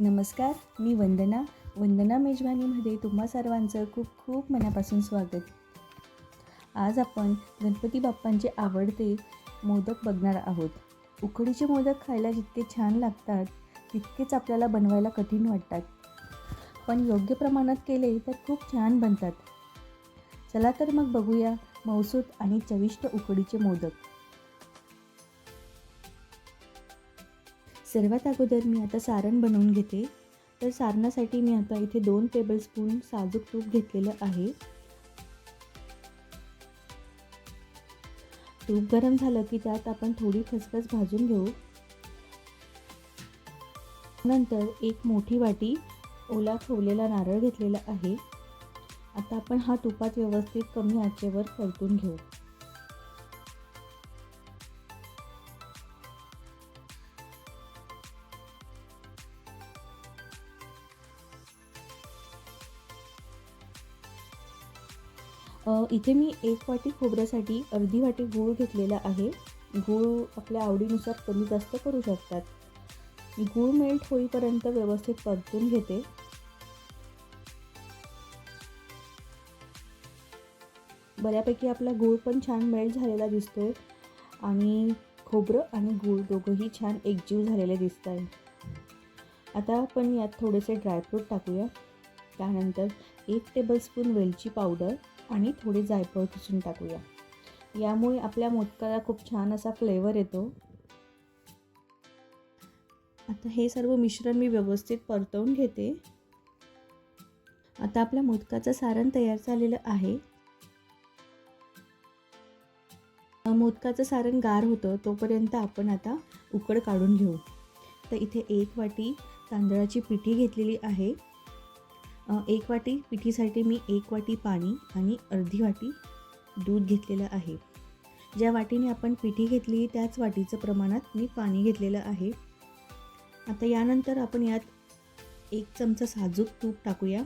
नमस्कार मी वंदना. वंदना मेजवानीमध्ये तुम्हा सर्वांचं खूप खूप मनापासून स्वागत. आज आपण गणपती बाप्पांचे आवडते मोदक बघणार आहोत. उकडीचे मोदक खायला जितके छान लागतात तितकेच आपल्याला बनवायला कठीण वाटतात. पण योग्य प्रमाणात केले तर खूप छान बनतात. चला तर मग बघूया मौसूत आणि चविष्ट उकडीचे मोदक. सर्वात अगोदर मी आता सारण बनवून घेते. तर सारणासाठी मी आता इथे दोन टेबलस्पून साजूक तूप घेतलेलं आहे. तूप गरम झालं की त्यात आपण थोडी खसखस भाजून घेऊ. नंतर एक मोठी वाटी ओला खवलेला नारळ घेतलेला आहे. आता आपण हा तुपात व्यवस्थित कमी आचेवर परतून घेऊ. इथे मी एक वाटी खोबऱ्यासाठी अर्धी वाटी गूळ घेतलेला आहे. गूळ आपल्या आवडीनुसार कमी जास्त करू शकतात. गूळ मेल्ट होईपर्यंत व्यवस्थित परतून घेते. बऱ्यापैकी आपला गूळ पण छान मेल्ट झालेला दिसतोय आणि खोबरं आणि गूळ दोघंही छान एकजीव झालेले दिसत आहे आता आपण यात थोडेसे ड्रायफ्रूट टाकूया. त्यानंतर एक टेबलस्पून वेलची पावडर आणि थोडी जायफळ किसून टाकूया. यामुळे आपल्या मोदकाला खूप छान असा फ्लेवर येतो. आता हे सर्व मिश्रण मी व्यवस्थित परतवून घेते. आता आपल्या मोदकाचं सारण तयार झालेलं आहे. मोदकाचं सारण गार होतं तोपर्यंत आपण आता उकड काढून घेऊ. तर इथे एक वाटी तांदळाची पिठी घेतलेली आहे. एक वाटी पिठीसाठी मी एक वाटी पाणी आणि अर्धी वाटी दूध घेतलेलं आहे. ज्या वाटीने आपण पिठी घेतली त्याच वाटीचं प्रमाणात मी पाणी घेतलेलं आहे. आता यानंतर आपण यात एक चमचा साजूक तूप टाकूया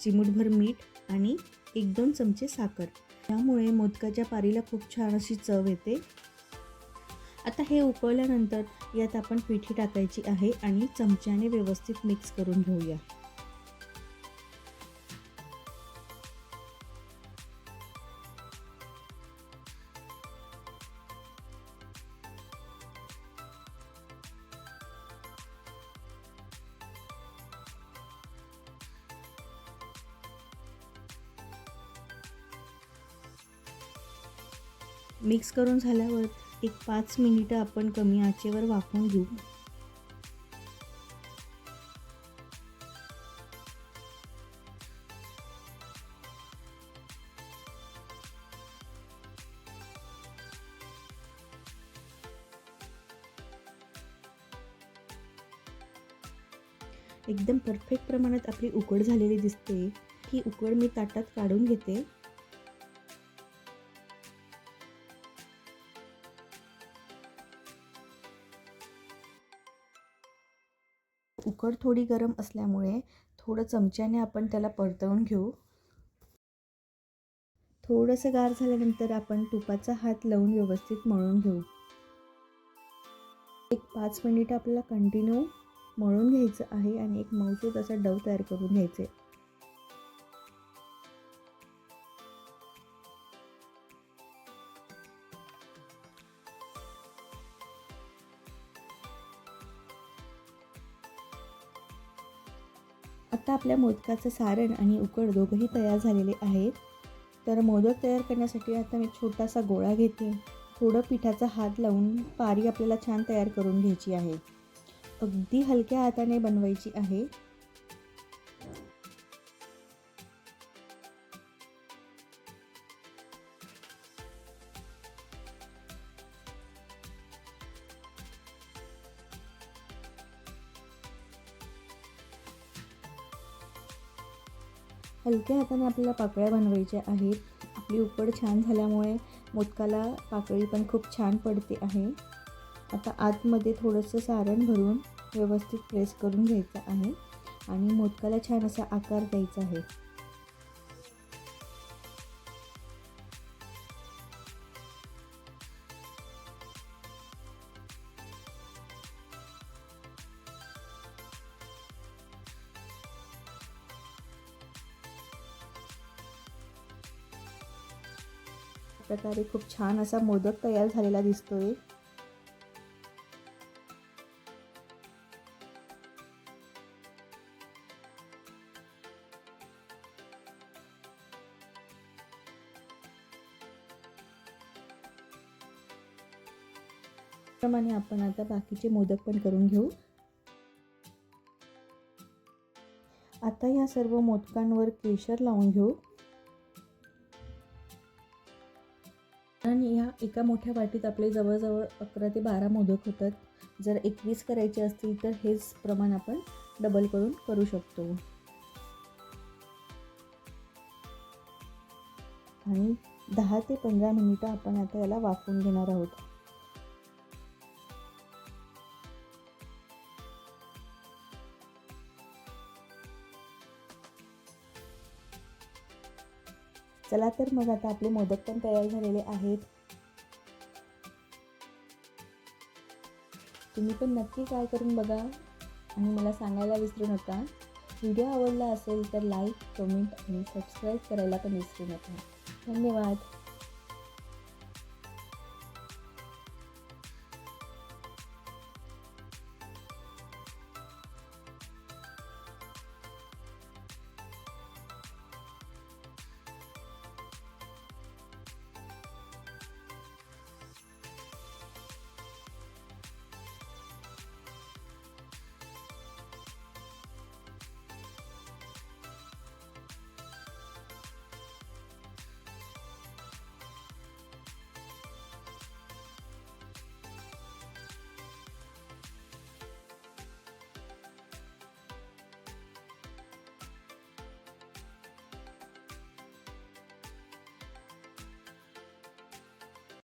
चिमूटभर मीठ आणि एक दोन चमचे साखर. त्यामुळे मोदकाच्या पारीला खूप छान अशी चव येते. आता हे उकळल्यानंतर यात आपण पिठी टाकायची आहे आणि चमच्याने व्यवस्थित मिक्स करून घेऊया. मिक्स करून झाल्यावर एक पाच मिनिटं आपण कमी आचेवर वाफवून घेऊ. एकदम परफेक्ट प्रमाणात आपली उकड झालेली दिसते. ही उकड मी ताटात काढून घेते. उकड थोडी गरम असल्यामुळे थोडं चमच्याने आपण त्याला परतवून घेऊ. थोडंसं गार झाल्यानंतर आपण तुपाचा हात लावून व्यवस्थित मळून घेऊ. एक पाच मिनिट आपल्याला कंटिन्यू मळून घ्यायचं आहे आणि एक मौसूद असा डव तयार करून घ्यायचे. आता आपल्या मोदकाचं सारण आणि उकड दोघंही तयार झालेले आहेत. तर मोदक तयार करण्यासाठी आता मी छोटासा गोळा घेते. थोडं पिठाचा हात लावून पारी आपल्याला छान तयार करून घ्यायची आहे. अगदी हलक्या हाताने बनवायची आहे. हलक्या हाताने आपल्याला पाकळ्या बनवायच्या आहेत. आपली उकड छान झाल्यामुळे मोदकाला पाकळी पण खूप छान पडते आहे. आता आतमध्ये थोडंसं सारण भरून व्यवस्थित प्रेस करून घ्यायचं आहे. आणि मोदकाला छान असा आकार द्यायचा आहे. प्रकारे खूप छान असा मोदक तयार झालेला दिसतोय. प्रमाणे आपण आता बाकीचे मोदक पण करून घेऊ. आता या सर्व मोदकांवर केशर लावून घेऊ. आणि या एका मोठ्या वाटीत आपले जवळजवळ अकरा ते बारा मोदक होतात. जर एकवीस करायचे असतील तर हेच प्रमाण आपण डबल करून करू शकतो. आणि दहा ते पंधरा मिनिटं आपण आता याला वाफवून घेणार आहोत. चला तर मग आता आपले मोदक पण तयार झालेले आहेत. तुम्ही पण नक्की ट्राय करून बघा आणि मला सांगायला विसरू नका. व्हिडिओ आवडला असेल तर लाईक कमेंट आणि सबस्क्राईब करायला पण विसरू नका. धन्यवाद.